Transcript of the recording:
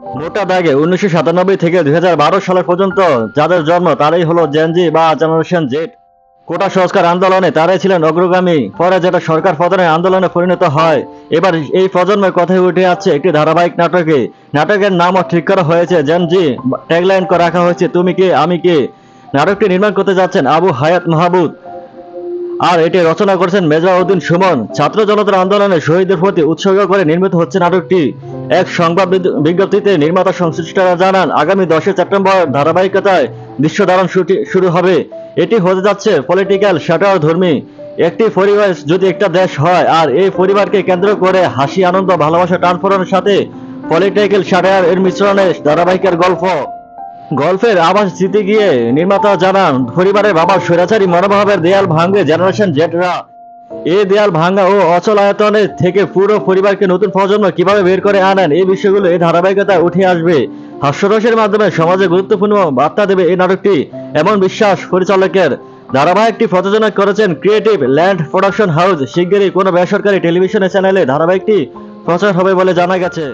মোটা দাগে উনিশশো থেকে দুই সাল পর্যন্ত যাদের জন্ম তারাই হলো জেনজি বা জেনারেশন জেড কোটা সংস্কার আন্দোলনে তারাই ছিলেন অগ্রগামী, পরে যেটা সরকার পতনের আন্দোলনে পরিণত হয়, এবার এই প্রজন্মের কথাই উঠে আসছে একটি ধারাবাহিক নাটকে। নাটকের নামও ঠিক করা হয়েছে জেনজি ট্যাগলাইন করে রাখা হয়েছে, তুমি কে, আমি কে? নাটকটি নির্মাণ করতে যাচ্ছেন আবু হায়াত মাহবুদ। আর এটি রচনা করেছেন মেজবাউদ্দিন সুমন। ছাত্র জনতার আন্দোলনে শহীদদের প্রতি উৎসর্গ করে নির্মিত হচ্ছে নাটকটি। এক সংবাদ বিজ্ঞপ্তিতে নির্মাতা সংশ্লিষ্টরা জানান, আগামী দশই সেপ্টেম্বর ধারাবাহিকতায় দৃশ্য ধারণ শুরু হবে। এটি হতে যাচ্ছে পলিটিক্যাল শ্যাটার ধর্মী একটি পরিবার যদি একটা দেশ হয়, আর এই পরিবারকে কেন্দ্র করে হাসি, আনন্দ, ভালোবাসা টানফোড়নের সাথে পলিটিক্যাল শ্যাটার এর মিশ্রণে ধারাবাহিকের গল্প। গল্পের আবাস জিতে গিয়ে নির্মাতা জানান, পরিবারের বাবার স্বৈরাচারী মনোভাবের দেয়াল ভাঙবে জেনারেশন জেটরা এই দেয়াল ভাঙা ও অচল আয়তনে থেকে পুরো পরিবারকে নতুন প্রজন্ম কীভাবে বের করে আনেন, এই বিষয়গুলো এই ধারাবাহিকতা উঠে আসবে। হাস্যরসের মাধ্যমে সমাজে গুরুত্বপূর্ণ বার্তা দেবে এই নাটকটি, এমন বিশ্বাস পরিচালকের। ধারাবাহিকটি প্রযোজনা করেছেন ক্রিয়েটিভ ল্যান্ড প্রোডাকশন হাউস শিগগিরই কোনো বেসরকারি টেলিভিশনের চ্যানেলে ধারাবাহিকটি প্রচার হবে বলে জানা গেছে।